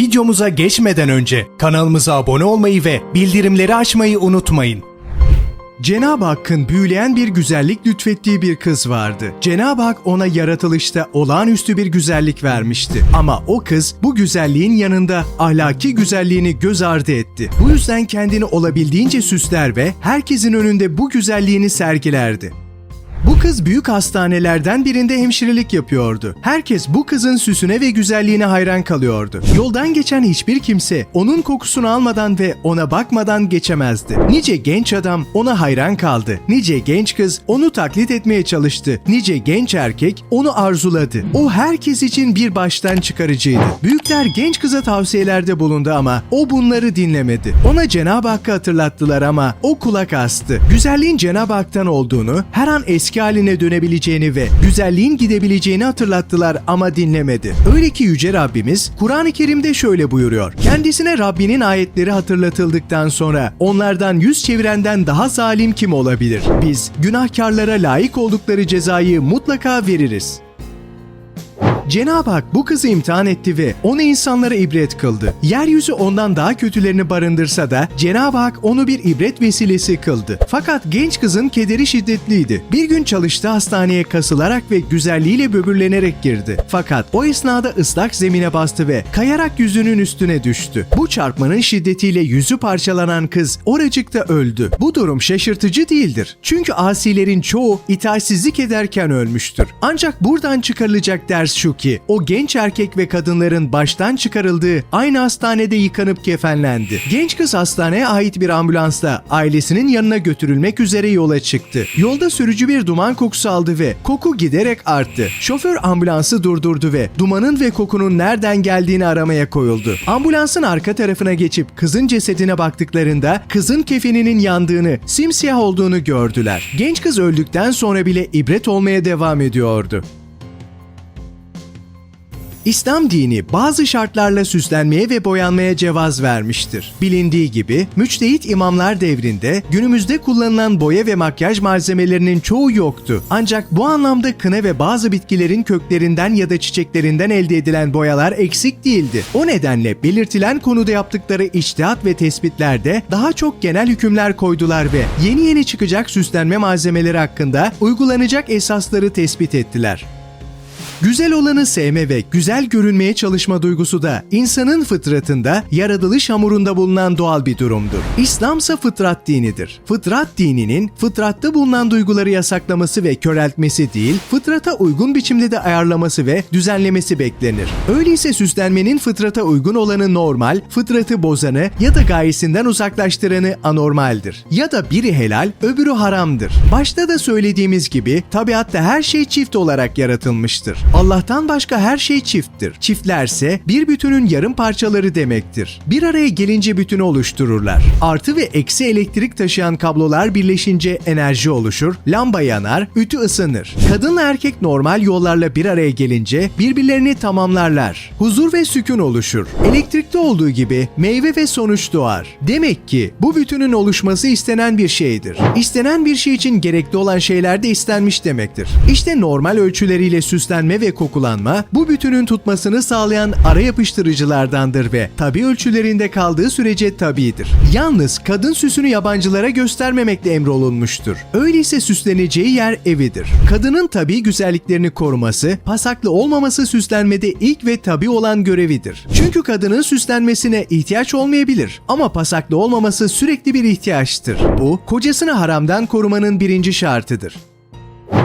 Videomuza geçmeden önce kanalımıza abone olmayı ve bildirimleri açmayı unutmayın. Cenab-ı Hakk'ın büyüleyen bir güzellik lütfettiği bir kız vardı. Cenab-ı Hak ona yaratılışta olağanüstü bir güzellik vermişti. Ama o kız bu güzelliğin yanında ahlaki güzelliğini göz ardı etti. Bu yüzden kendini olabildiğince süsler ve herkesin önünde bu güzelliğini sergilerdi. Bu kız büyük hastanelerden birinde hemşirelik yapıyordu. Herkes bu kızın süsüne ve güzelliğine hayran kalıyordu. Yoldan geçen hiçbir kimse onun kokusunu almadan ve ona bakmadan geçemezdi. Nice genç adam ona hayran kaldı. Nice genç kız onu taklit etmeye çalıştı. Nice genç erkek onu arzuladı. O herkes için bir baştan çıkarıcıydı. Büyükler genç kıza tavsiyelerde bulundu ama o bunları dinlemedi. Ona Cenab-ı Hakk'ı hatırlattılar ama o kulak astı. Güzelliğin Cenab-ı Hak'tan olduğunu, her an eski haline dönebileceğini ve güzelliğin gidebileceğini hatırlattılar ama dinlemedi. Öyle ki Yüce Rabbimiz Kur'an-ı Kerim'de şöyle buyuruyor. Kendisine Rabbinin ayetleri hatırlatıldıktan sonra onlardan yüz çevirenden daha zalim kim olabilir? Biz günahkarlara layık oldukları cezayı mutlaka veririz. Cenab-ı Hak bu kızı imtihan etti ve onu insanlara ibret kıldı. Yeryüzü ondan daha kötülerini barındırsa da Cenab-ı Hak onu bir ibret vesilesi kıldı. Fakat genç kızın kederi şiddetliydi. Bir gün çalıştı hastaneye kasılarak ve güzelliğiyle böbürlenerek girdi. Fakat o esnada ıslak zemine bastı ve kayarak yüzünün üstüne düştü. Bu çarpmanın şiddetiyle yüzü parçalanan kız oracıkta öldü. Bu durum şaşırtıcı değildir. Çünkü asilerin çoğu itaatsizlik ederken ölmüştür. Ancak buradan çıkarılacak ders şu ki o genç erkek ve kadınların baştan çıkarıldığı aynı hastanede yıkanıp kefenlendi. Genç kız hastaneye ait bir ambulansla ailesinin yanına götürülmek üzere yola çıktı. Yolda sürücü bir duman kokusu aldı ve koku giderek arttı. Şoför ambulansı durdurdu ve dumanın ve kokunun nereden geldiğini aramaya koyuldu. Ambulansın arka tarafına geçip kızın cesedine baktıklarında kızın kefeninin yandığını, simsiyah olduğunu gördüler. Genç kız öldükten sonra bile ibret olmaya devam ediyordu. İslam dini bazı şartlarla süslenmeye ve boyanmaya cevaz vermiştir. Bilindiği gibi müçtehit imamlar devrinde günümüzde kullanılan boya ve makyaj malzemelerinin çoğu yoktu. Ancak bu anlamda kına ve bazı bitkilerin köklerinden ya da çiçeklerinden elde edilen boyalar eksik değildi. O nedenle belirtilen konuda yaptıkları içtihat ve tespitlerde daha çok genel hükümler koydular ve yeni yeni çıkacak süslenme malzemeleri hakkında uygulanacak esasları tespit ettiler. Güzel olanı sevme ve güzel görünmeye çalışma duygusu da insanın fıtratında, yaratılış hamurunda bulunan doğal bir durumdur. İslamsa fıtrat dinidir. Fıtrat dininin fıtratta bulunan duyguları yasaklaması ve köreltmesi değil, fıtrata uygun biçimde de ayarlaması ve düzenlemesi beklenir. Öyleyse süslenmenin fıtrata uygun olanı normal, fıtratı bozanı ya da gayesinden uzaklaştıranı anormaldir. Ya da biri helal, öbürü haramdır. Başta da söylediğimiz gibi tabiatta her şey çift olarak yaratılmıştır. Allah'tan başka her şey çifttir. Çiftlerse bir bütünün yarım parçaları demektir. Bir araya gelince bütünü oluştururlar. Artı ve eksi elektrik taşıyan kablolar birleşince enerji oluşur, lamba yanar, ütü ısınır. Kadınla erkek normal yollarla bir araya gelince birbirlerini tamamlarlar. Huzur ve sükun oluşur. Elektrikte olduğu gibi meyve ve sonuç doğar. Demek ki bu bütünün oluşması istenen bir şeydir. İstenen bir şey için gerekli olan şeyler de istenmiş demektir. İşte normal ölçüleriyle süslenme ve kokulanma bu bütünün tutmasını sağlayan ara yapıştırıcılardandır ve tabi ölçülerinde kaldığı sürece tabidir. Yalnız kadın süsünü yabancılara göstermemekle emrolunmuştur. Öyleyse süsleneceği yer evidir. Kadının tabi güzelliklerini koruması, pasaklı olmaması süslenmede ilk ve tabi olan görevidir. Çünkü kadının süslenmesine ihtiyaç olmayabilir ama pasaklı olmaması sürekli bir ihtiyaçtır. Bu, kocasını haramdan korumanın birinci şartıdır.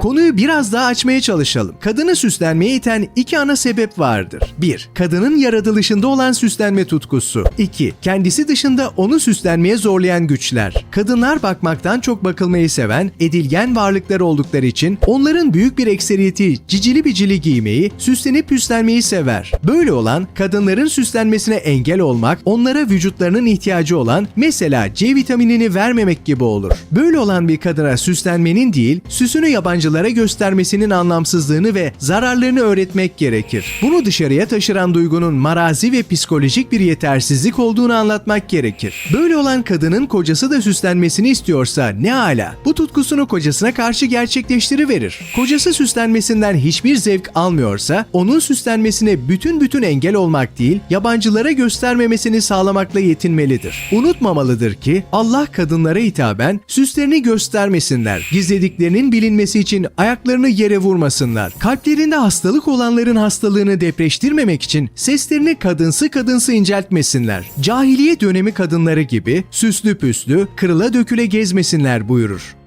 Konuyu biraz daha açmaya çalışalım. Kadını süslenmeye iten iki ana sebep vardır. 1. Kadının yaratılışında olan süslenme tutkusu. 2. Kendisi dışında onu süslenmeye zorlayan güçler. Kadınlar bakmaktan çok bakılmayı seven, edilgen varlıklar oldukları için onların büyük bir ekseriyeti cicili bicili giymeyi, süslenip püslenmeyi sever. Böyle olan kadınların süslenmesine engel olmak, onlara vücutlarının ihtiyacı olan mesela C vitaminini vermemek gibi olur. Böyle olan bir kadına süslenmenin değil, süsünü yabancı yabancılara göstermesinin anlamsızlığını ve zararlarını öğretmek gerekir. Bunu dışarıya taşıran duygunun marazi ve psikolojik bir yetersizlik olduğunu anlatmak gerekir. Böyle olan kadının kocası da süslenmesini istiyorsa ne ala. Bu tutkusunu kocasına karşı gerçekleştiriverir. Kocası süslenmesinden hiçbir zevk almıyorsa onun süslenmesine bütün bütün engel olmak değil, yabancılara göstermemesini sağlamakla yetinmelidir. Unutmamalıdır ki Allah kadınlara hitaben süslerini göstermesinler. Gizlediklerinin bilinmesi için ayaklarını yere vurmasınlar. Kalplerinde hastalık olanların hastalığını depreştirmemek için seslerini kadınsı kadınsı inceltmesinler. Cahiliye dönemi kadınları gibi süslü püslü, kırıla döküle gezmesinler buyurur.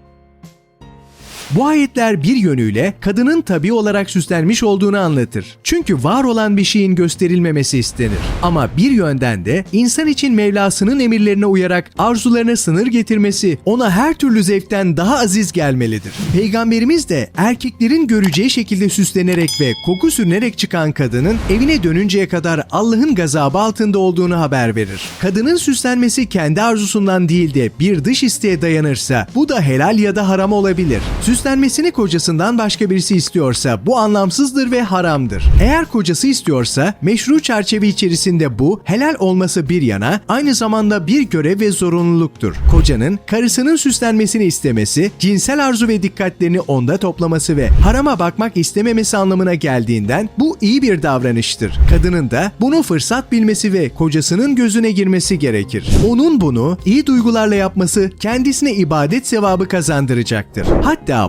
Bu ayetler bir yönüyle kadının tabi olarak süslenmiş olduğunu anlatır. Çünkü var olan bir şeyin gösterilmemesi istenir. Ama bir yönden de insan için Mevlasının emirlerine uyarak arzularına sınır getirmesi ona her türlü zevkten daha aziz gelmelidir. Peygamberimiz de erkeklerin göreceği şekilde süslenerek ve koku sürünerek çıkan kadının evine dönünceye kadar Allah'ın gazabı altında olduğunu haber verir. Kadının süslenmesi kendi arzusundan değil de bir dış isteğe dayanırsa bu da helal ya da haram olabilir. Süslenmesini kocasından başka birisi istiyorsa bu anlamsızdır ve haramdır. Eğer kocası istiyorsa meşru çerçeve içerisinde bu helal olması bir yana aynı zamanda bir görev ve zorunluluktur. Kocanın karısının süslenmesini istemesi, cinsel arzu ve dikkatlerini onda toplaması ve harama bakmak istememesi anlamına geldiğinden bu iyi bir davranıştır. Kadının da bunu fırsat bilmesi ve kocasının gözüne girmesi gerekir. Onun bunu iyi duygularla yapması kendisine ibadet sevabı kazandıracaktır.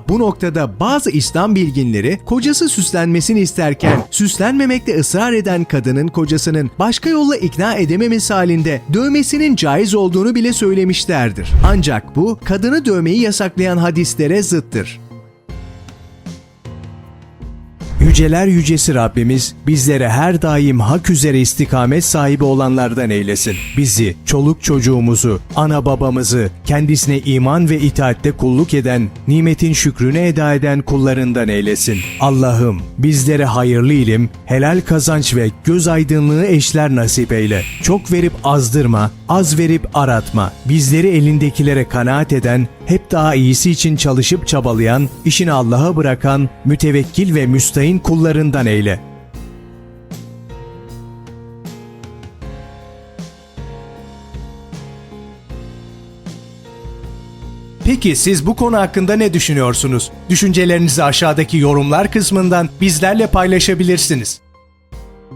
Bu noktada bazı İslam bilginleri kocası süslenmesini isterken süslenmemekte ısrar eden kadının kocasının başka yolla ikna edememesi halinde dövmesinin caiz olduğunu bile söylemişlerdir. Ancak bu kadını dövmeyi yasaklayan hadislere zıttır. Yüceler yücesi Rabbimiz bizlere her daim hak üzere istikamet sahibi olanlardan eylesin. Bizi, çoluk çocuğumuzu, ana babamızı, kendisine iman ve itaatte kulluk eden, nimetin şükrünü eda eden kullarından eylesin. Allah'ım bizlere hayırlı ilim, helal kazanç ve göz aydınlığı eşler nasip eyle. Çok verip azdırma, az verip aratma. Bizleri elindekilere kanaat eden, hep daha iyisi için çalışıp çabalayan, işini Allah'a bırakan, mütevekkil ve müstahin kullarından eyle. Peki siz bu konu hakkında ne düşünüyorsunuz? Düşüncelerinizi aşağıdaki yorumlar kısmından bizlerle paylaşabilirsiniz.